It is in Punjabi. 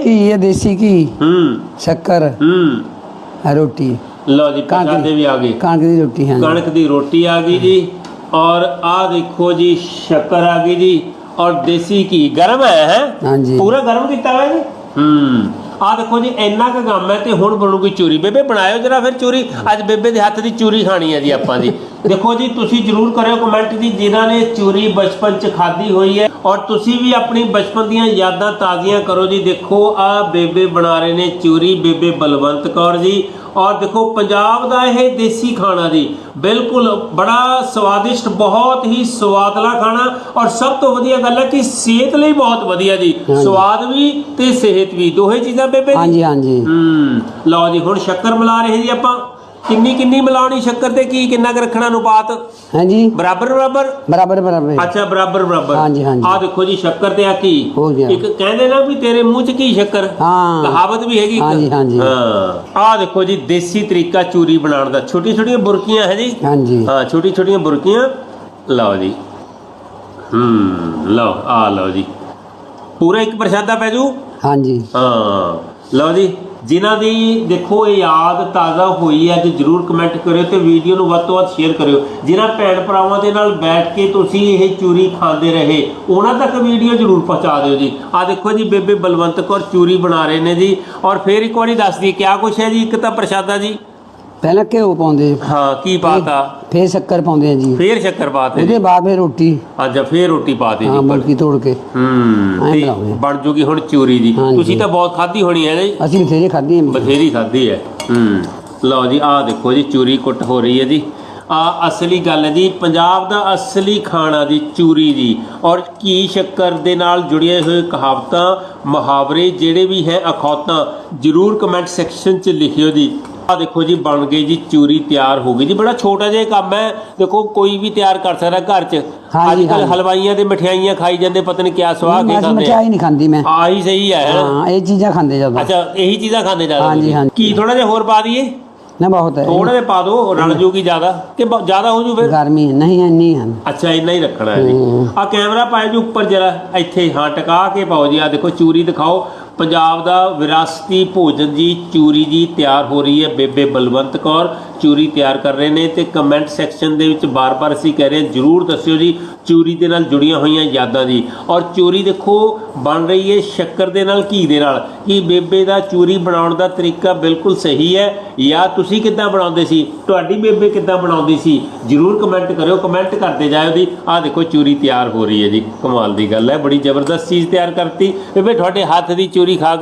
ਘੀ ਹੈ ਦੇਸੀ ਘੀ? ਹੂੰ। ਸ਼ੱਕਰ। ਹੂੰ। ਰੋਟੀ। ਲਓ ਜੀ ਕਣਕ ਪ੍ਰਸ਼ਾਦੇ ਵੀ ਆ ਗਏ। ਕਣਕ ਦੀ ਰੋਟੀ ਹਾਂ ਕਣਕ ਦੀ ਰੋਟੀ ਆ ਗਈ ਜੀ। ਔਰ ਆ ਦੇਖੋ ਜੀ ਸ਼ੱਕਰ ਆ ਗਈ ਜੀ। ਔਰ ਦੇਸੀ ਘੀ। ਗਰਮ ਹੈ ਹੈ? ਹਾਂਜੀ। ਪੂਰਾ ਗਰਮ ਕੀਤਾ ਹੋਇਆ ਜੀ? ਹੂੰ। ਆ ਦੇਖੋ ਜੀ, ਇੰਨਾ ਕੁ ਕੰਮ ਹੈ ਤੇ ਹੁਣ ਬਣੂਗੀ ਚੂਰੀ। ਬੇਬੇ, ਬਣਾਇਓ ਜਰਾ ਫਿਰ ਚੂਰੀ। ਅੱਜ ਬੇਬੇ ਦੇ ਹੱਥ ਦੀ ਚੂਰੀ ਖਾਣੀ ਹੈ ਜੀ ਆਪਾਂ ਜੀ ਦੇਖੋ ਜੀ, ਤੁਸੀਂ ਜਰੂਰ ਕਰਿਓ ਕਮੈਂਟ ਜੀ, ਜਿਨ੍ਹਾਂ ਨੇ ਚੂਰੀ ਬਚਪਨ ਚ ਖਾਧੀ ਹੋਈ ਹੈ ਔਰ ਤੁਸੀਂ ਵੀ ਆਪਣੀ ਬਚਪਨ ਦੀਆਂ ਯਾਦਾਂ ਤਾਜ਼ੀਆਂ ਕਰੋ ਜੀ। ਦੇਖੋ, ਆ ਬੇਬੇ ਬਣਾ ਰਹੇ ਨੇ ਚੂਰੀ। ਬੇਬੇ ਬਲਵੰਤ ਕੌਰ ਜੀ ਔਰ ਦੇਖੋ ਪੰਜਾਬ ਦਾ ਇਹ ਦੇਸੀ ਖਾਣਾ ਜੀ ਬਿਲਕੁਲ ਬੜਾ ਸਵਾਦਿਸ਼ਟ ਬਹੁਤ ਹੀ ਸਵਾਦਲਾ ਖਾਣਾ। ਔਰ ਸਭ ਤੋਂ ਵਧੀਆ ਗੱਲ ਹੈ ਕਿ ਸਿਹਤ ਲਈ ਬਹੁਤ ਵਧੀਆ ਜੀ। ਸਵਾਦ ਵੀ ਤੇ ਸਿਹਤ ਵੀ ਦੋਹੇ ਚੀਜ਼ਾਂ ਬੇਬੇ ਹਾਂਜੀ ਹਾਂਜੀ। ਹੂੰ। ਲਓ ਜੀ ਹੁਣ ਸ਼ੱਕਰ ਮਿਲਾ ਰਹੇ ਜੀ ਆਪਾਂ। ਕਿੰਨੀ ਕਿੰਨੀ ਮਿਲਾਉਣੀ ਸ਼ੱਕਰ ਤੇ? ਕੀ ਕਿੰਨਾ ਕੁ ਰੱਖਣਾ ਅਨੁਪਾਤ? ਹਾਂਜੀ। ਬਰਾਬਰ ਬਰਾਬਰ? ਬਰਾਬਰ ਬਰਾਬਰ। ਅੱਛਾ ਬਰਾਬਰ ਬਰਾਬਰ। ਹਾਂਜੀ, ਹਾਂਜੀ। ਆ ਦੇਖੋ ਜੀ ਸ਼ੱਕਰ ਤੇ ਆ ਕੀ? ਹੋ ਗਿਆ। ਇੱਕ ਕਹਿੰਦੇ ਨਾ ਵੀ ਤੇਰੇ ਮੂੰਹ 'ਚ ਕੀ ਸ਼ੱਕਰ? ਹਾਂ। ਕਹਾਵਤ ਵੀ ਹੈਗੀ ਇੱਕ। ਹਾਂਜੀ, ਹਾਂਜੀ। ਹਾਂ। ਆ ਦੇਖੋ ਜੀ ਦੇਸੀ ਤਰੀਕਾ ਚੂਰੀ ਬਣਾਉਣ ਦਾ। ਛੋਟੀ ਛੋਟੀਆਂ ਬੁਰਕੀਆਂ ਹੈ ਜੀ? ਹਾਂਜੀ। ਹਾਂ ਛੋਟੀ ਛੋਟੀਆਂ ਬੁਰਕੀਆਂ। ਲਓ ਜੀ। ਹੂੰ ਲਓ ਆ ਲਓ ਜੀ। ਪੂਰਾ ਇੱਕ ਪ੍ਰਸ਼ਾਦਾ ਪੈ ਜੂ? ਹਾਂਜੀ। ਹਾਂ। ਲਓ ਜੀ। ਜਿਨ੍ਹਾਂ ਦੀ ਦੇਖੋ ਇਹ ਯਾਦ ਤਾਜ਼ਾ ਹੋਈ ਹੈ, ਅੱਜ ਜਰੂਰ ਕਮੈਂਟ ਕਰਿਓ ਤੇ ਵੀਡੀਓ ਨੂੰ ਵੱਧ ਤੋਂ ਵੱਧ ਸ਼ੇਅਰ ਕਰਿਓ। ਜਿਨ੍ਹਾਂ ਭੈਣ ਭਰਾਵਾਂ ਦੇ ਨਾਲ ਬੈਠ ਕੇ ਤੁਸੀਂ ਇਹ ਚੂਰੀ ਖਾਂਦੇ ਰਹੇ, ਉਹਨਾਂ ਤੱਕ ਵੀਡੀਓ ਜਰੂਰ ਪਹੁੰਚਾ ਦਿਓ ਜੀ। ਆ ਦੇਖੋ ਜੀ, ਬੇਬੇ ਬਲਵੰਤ ਕੌਰ ਚੂਰੀ ਬਣਾ ਰਹੇ ਨੇ ਜੀ। ਔਰ ਫੇਰ ਇੱਕ ਵਾਰੀ ਦੱਸ ਦਈਏ, ਕਿਆ ਕੁਛ ਹੈ ਜੀ? ਇੱਕ ਤਾਂ ਪ੍ਰਸ਼ਾਦਾ ਜੀ। ਪਹਿਲਾਂ ਘਿਓ ਪਾਉਂਦੇ ਹਾਂ ਕੀ ਪਾਤਾ? ਫੇਰ ਸ਼ੱਕਰ ਪਾਉਂਦੇ ਆ ਜੀ। ਫੇਰ ਸ਼ੱਕਰ ਪਾਤੇ ਉਹਦੇ ਬਾਅਦ ਫੇਰ ਰੋਟੀ। ਅੱਜ ਫੇਰ ਰੋਟੀ ਪਾਤੀ ਹਾਂ ਜੀ ਮੁਰਕੀ ਤੋੜ ਕੇ। ਹੂੰ ਤੇ। ਬਣ ਜੂਗੀ ਹੁਣ ਚੂਰੀ ਦੀ। ਤੁਸੀਂ ਤਾਂ ਬਹੁਤ ਖਾਧੀ ਹੋਣੀ ਹੈ ਜੀ। ਅਸੀਂ ਬਥੇਰੇ ਖਾਧੀ ਆ ਬਥੇਰੀ ਖਾਧੀ ਹੈ। ਹੂੰ ਲਓ ਜੀ ਆਹ ਦੇਖੋ ਜੀ ਚੂਰੀ ਕੁੱਟ ਹੋ ਰਹੀ ਹੈ ਜੀ। ਆ ਅਸਲੀ ਗੱਲ ਹੈ ਜੀ ਪੰਜਾਬ ਦਾ ਅਸਲੀ ਖਾਣਾ ਜੀ ਚੂਰੀ ਜੀ। ਔਰ ਘੀ ਸ਼ੱਕਰ ਦੇ ਨਾਲ ਜੁੜੀਆਂ ਹੋਏ ਕਹਾਵਤਾਂ ਮੁਹਾਵਰੇ ਜਿਹੜੇ ਵੀ ਹੈ ਅਖੌਤਾਂ ਜਰੂਰ ਕਮੈਂਟ ਸੈਕਸ਼ਨ 'ਚ ਲਿਖਿਓ ਜੀ। ਆ ਦੇਖੋ ਜੀ ਬਣ ਗਈ ਜੀ ਚੂਰੀ ਤਿਆਰ ਹੋ ਗਈ ਜੀ। ਬੜਾ ਛੋਟਾ ਜਿਹਾ ਕੰਮ ਹੈ। ਦੇਖੋ ਕੋਈ ਵੀ ਤਿਆਰ ਕਰ ਸਕਦਾ ਘਰ 'ਚ। ਹਾਂਜੀ, ਅੱਜ ਕੱਲ ਹਾਂਜੀ। ਹਲਵਾਈਆਂ ਤੇ ਮਠਿਆਈਆਂ ਖਾਈ ਜਾਂਦੇ ਪਤਾ ਨਹੀਂ ਕਿਆ ਸਵਾਹ ਕੇ ਮੈਂ ਖਾਂਦੇ ਆ। ਮਠਿਆਈ ਨਹੀਂ ਖਾਂਦੀ ਮੈਂ। ਆਹੀ ਸਹੀ ਹੈ ਹੈਨਾ? ਹਾਂ ਇਹ ਚੀਜ਼ਾਂ ਖਾਂਦੇ ਜਦੋਂ ਅੱਛਾ ਇਹੀ ਚੀਜ਼ਾਂ ਖਾਂਦੇ ਜ਼ਿਆਦਾ ਹਾਂਜੀ, ਤੁਸੀਂ? ਹਾਂਜੀ। ਕੀ ਥੋੜਾ ਜਿਹਾ ਹੋਰ ਪਾ ਦਈਏ? ਨਾ ਬਹੁਤ ਹੈ। ਥੋੜਾ ਜਿਹਾ ਪਾ ਦਿਓ ਰਲ ਜੂਗੀ ਜ਼ਿਆਦਾ। ਕਿ ਬ- ਜ਼ਿਆਦਾ ਹੋ ਜੂ ਫਿਰ? ਗਰਮੀ ਹੈ, ਨਹੀਂ ਇੰਨੀ ਹਨ ਅੱਛਾ ਇੰਨਾ ਹੀ ਰੱਖਣਾ ਹੈ ਜੀ। ਹੂੰ। ਆ ਕੈਮਰਾ ਪਾਏ ਜੀ ਉੱਪਰ ਜਰਾ ਇੱਥੇ ਹਾਂ ਟਿਕਾ ਕੇ ਪਾਓ ਜੀ। ਆ ਦੇਖੋ ਚੂਰੀ ਦਿਖਾਓ। ਪੰਜਾਬ ਦਾ ਵਿਰਾਸਤੀ ਭੋਜਨ ਜੀ ਚੂਰੀ ਜੀ ਤਿਆਰ ਹੋ ਰਹੀ ਹੈ ਬੇਬੇ ਬਲਵੰਤ ਕੌਰ। ਚੂਰੀ ਤਿਆਰ ਕਰ ਰਹੇ ਨੇ ਤੇ ਕਮੈਂਟ ਸੈਕਸ਼ਨ ਦੇ ਵਿੱਚ ਬਾਰ-ਬਾਰ ਅਸੀਂ ਕਹਿ ਰਹੇ ਹਾਂ, ਜਰੂਰ ਦੱਸਿਓ ਜੀ, ਚੂਰੀ ਦੇ ਨਾਲ ਜੁੜੀਆਂ ਹੋਈਆਂ ਯਾਦਾਂ ਜੀ ਔਰ ਚੂਰੀ ਦੇਖੋ, ਬਣ ਰਹੀ ਹੈ ਸ਼ੱਕਰ ਦੇ ਨਾਲ, ਘੀ ਦੇ ਨਾਲ। ਕੀ ਬੇਬੇ ਦਾ ਚੂਰੀ ਬਣਾਉਣ ਦਾ ਤਰੀਕਾ ਬਿਲਕੁਲ ਸਹੀ ਹੈ ਜਾਂ ਤੁਸੀਂ ਕਿੱਦਾਂ ਬਣਾਉਂਦੇ ਸੀ? ਤੁਹਾਡੀ ਬੇਬੇ ਕਿੱਦਾਂ ਬਣਾਉਂਦੀ ਸੀ? ਜਰੂਰ ਕਮੈਂਟ ਕਰਿਓ ਕਮੈਂਟ ਕਰਦੇ ਜਾਇਓ ਜੀ। ਆਹ ਦੇਖੋ, ਚੂਰੀ ਤਿਆਰ ਹੋ ਰਹੀ ਹੈ ਜੀ। ਕਮਾਲ ਦੀ ਗੱਲ ਹੈ, ਬੜੀ ਜ਼ਬਰਦਸਤ ਚੀਜ਼ ਤਿਆਰ ਕਰਤੀ। ਬੇਬੇ, ਤੁਹਾਡੇ ਹੱਥ ਦੀ ਚੂਰੀ ਖਾ ਕੇ